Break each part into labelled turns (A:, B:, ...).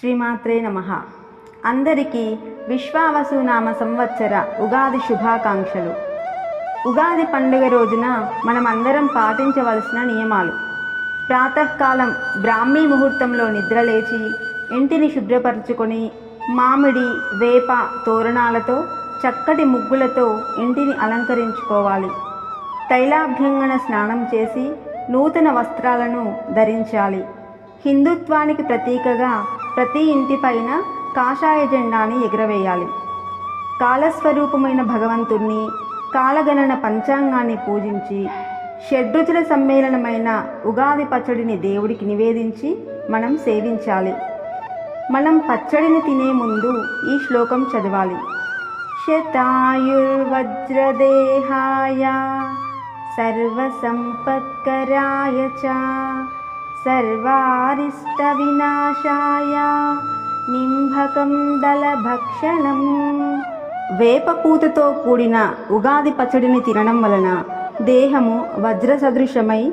A: శ్రీమాత్రే నమ. అందరికీ విశ్వావసునామ సంవత్సర ఉగాది శుభాకాంక్షలు. ఉగాది పండుగ రోజున మనమందరం పాటించవలసిన నియమాలు. ప్రాతకాలం బ్రాహ్మీ ముహూర్తంలో నిద్రలేచి ఇంటిని శుభ్రపరచుకొని మామిడి వేప తోరణాలతో చక్కటి ముగ్గులతో ఇంటిని అలంకరించుకోవాలి. తైలాభ్యంగన స్నానం చేసి నూతన వస్త్రాలను ధరించాలి. హిందుత్వానికి ప్రతీకగా ప్రతి ఇంటిపైన కాషాయ జెండాని ఎగురవేయాలి. కాలస్వరూపమైన భగవంతుణ్ణి కాలగణన పంచాంగాన్ని పూజించి షడ్రుచుల సమ్మేళనమైన ఉగాది పచ్చడిని దేవుడికి నివేదించి మనం సేవించాలి. మనం పచ్చడిని తినే ముందు ఈ శ్లోకం చదవాలి. శతాయుర్వజ్రదేహాయ సర్వసంపత్కరాయ చ సర్వారిష్టవినాశాయ నింభకం దళభక్షణం. భక్షణం వేపపూతతో కూడిన ఉగాది పచ్చడిని తినడం వలన దేహము వజ్ర సదృశమై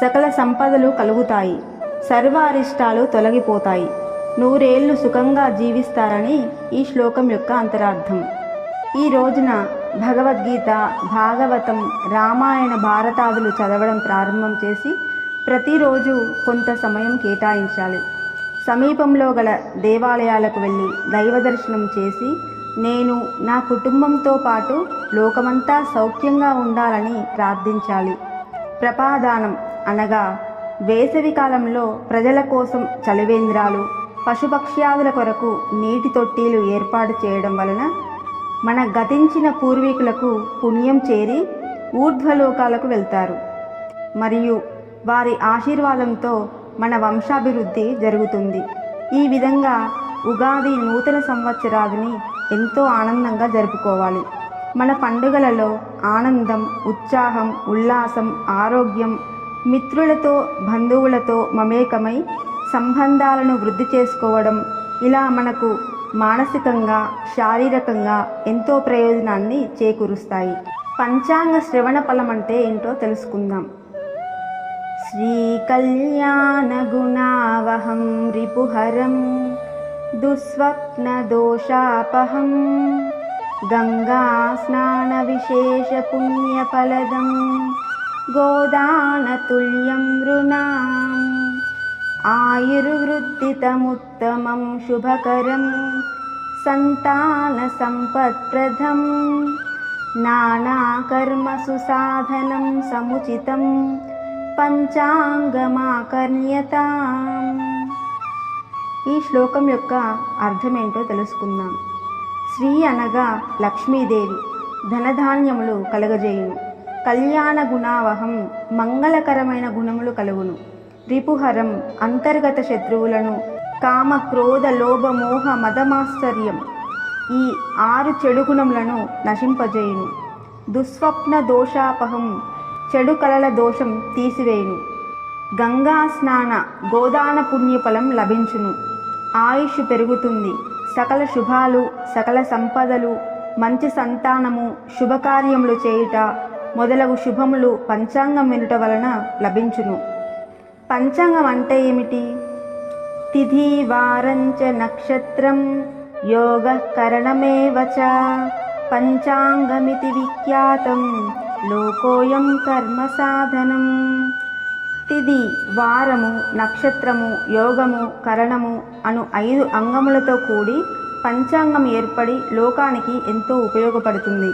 A: సకల సంపదలు కలుగుతాయి. సర్వ అరిష్టాలు తొలగిపోతాయి. నూరేళ్ళు సుఖంగా జీవిస్తారని ఈ శ్లోకం యొక్క అంతరార్థం. ఈ రోజున భగవద్గీత భాగవతం రామాయణ భారతాదులు చదవడం ప్రారంభం చేసి ప్రతిరోజు కొంత సమయం కేటాయించాలి. సమీపంలో గల దేవాలయాలకు వెళ్ళి దైవ దర్శనం చేసి నేను నా కుటుంబంతో పాటు లోకమంతా సౌఖ్యంగా ఉండాలని ప్రార్థించాలి. ప్రపాదానం అనగా వేసవి కాలంలో ప్రజల కోసం చలివేంద్రాలు పశుపక్ష్యాదుల కొరకు నీటి తొట్టీలు ఏర్పాటు చేయడం వలన మన గతించిన పూర్వీకులకు పుణ్యం చేరి ఊర్ధ్వలోకాలకు వెళ్తారు. మరియు వారి ఆశీర్వాదంతో మన వంశాభివృద్ధి జరుగుతుంది. ఈ విధంగా ఉగాది నూతన సంవత్సరాదిని ఎంతో ఆనందంగా జరుపుకోవాలి. మన పండుగలలో ఆనందం ఉత్సాహం ఉల్లాసం ఆరోగ్యం మిత్రులతో బంధువులతో మమేకమై సంబంధాలను వృద్ధి చేసుకోవడం ఇలా మనకు మానసికంగా శారీరకంగా ఎంతో ప్రయోజనాన్ని చేకూరుస్తాయి. పంచాంగ శ్రవణ ఫలం అంటే ఏంటో తెలుసుకుందాం. श्रीकल्याणगुणावहं रिपुहरं दुःस्वप्नदोषापहं गङ्गास्नानविशेषपुण्यफलदं गोदानतुल्यं नृणाम् आयुर्वृद्धितमुत्तमं शुभकरं सन्तानसम्पत्प्रदं नानाकर्मसु साधनं समुचितं పంచాంగమాకర్ణ్యతాం. ఈ శ్లోకం యొక్క అర్థమేంటో తెలుసుకుందాం. శ్రీ అనగా లక్ష్మీదేవి ధనధాన్యములు కలగజేయును. కళ్యాణ గుణావహం మంగళకరమైన గుణములు కలుగును. రిపుహరం అంతర్గత శత్రువులను కామ క్రోధ లోభ మోహ మదమాశ్చర్యం ఈ ఆరు చెడు గుణములను నశింపజేయును. దుస్వప్న దోషాపహం చెడు కలల దోషం తీసివేయును. గంగా స్నాన గోదాన పుణ్యఫలం లభించును. ఆయుష్ పెరుగుతుంది. సకల శుభాలు సకల సంపదలు మంచి సంతానము శుభకార్యములు చేయుట మొదలగు శుభములు పంచాంగం వినుట వలన లభించును. పంచాంగం అంటే ఏమిటి? తిథి వారంచ నక్షత్రం యోగ కరణమేవ పంచాంగమితి విఖ్యాతం. లోకోయం కర్మ సాధనం. తిది వారము నక్షత్రము యోగము కరణము అను ఐదు అంగములతో కూడి పంచాంగం ఏర్పడి లోకానికి ఎంతో ఉపయోగపడుతుంది.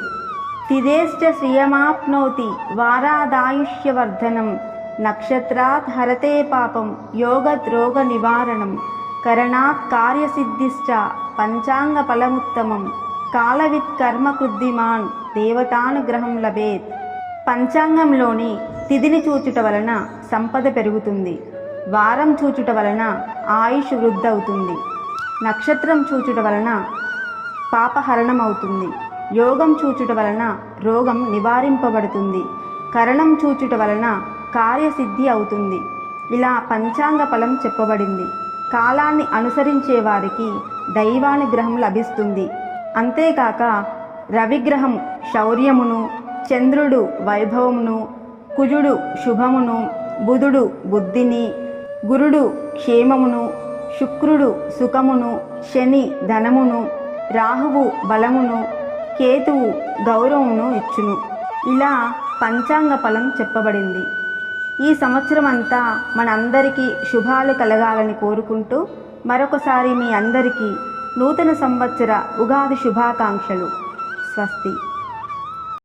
A: తిదేశ్చ శ్రియమాప్నోతి వారాదాయుష్యవర్ధనం. నక్షత్రాత్ హరతే పాపం యోగత్ రోగ నివారణం. కరణాత్ కార్యసిద్ధిశ్చ పంచాంగ ఫలముత్తమం. కాలవిత్ కర్మకృద్ధిమాన్ దేవతానుగ్రహం లభేత్. పంచాంగంలోని తిథిని చూచుట వలన సంపద పెరుగుతుంది. వారం చూచుట వలన ఆయుష్ వృద్ధి అవుతుంది నక్షత్రం చూచుట వలన పాపహరణం అవుతుంది యోగం చూచుట వలన రోగం నివారింపబడుతుంది. కరణం చూచుట వలన కార్యసిద్ధి అవుతుంది. ఇలా పంచాంగ ఫలం చెప్పబడింది. కాలాన్ని అనుసరించే వారికి దైవానుగ్రహం లభిస్తుంది. అంతేకాక రవిగ్రహం శౌర్యమును చంద్రుడు వైభవమును కుజుడు శుభమును బుధుడు బుద్ధిని గురుడు క్షేమమును శుక్రుడు సుఖమును శని ధనమును రాహువు బలమును కేతువు గౌరవమును ఇచ్చును. ఇలా పంచాంగ ఫలం చెప్పబడింది. ఈ సంవత్సరం అంతా మనందరికీ శుభాలు కలగాలని కోరుకుంటూ మరొకసారి మీ అందరికీ నూతన సంవత్సర ఉగాది శుభాకాంక్షలు. స్వస్తి.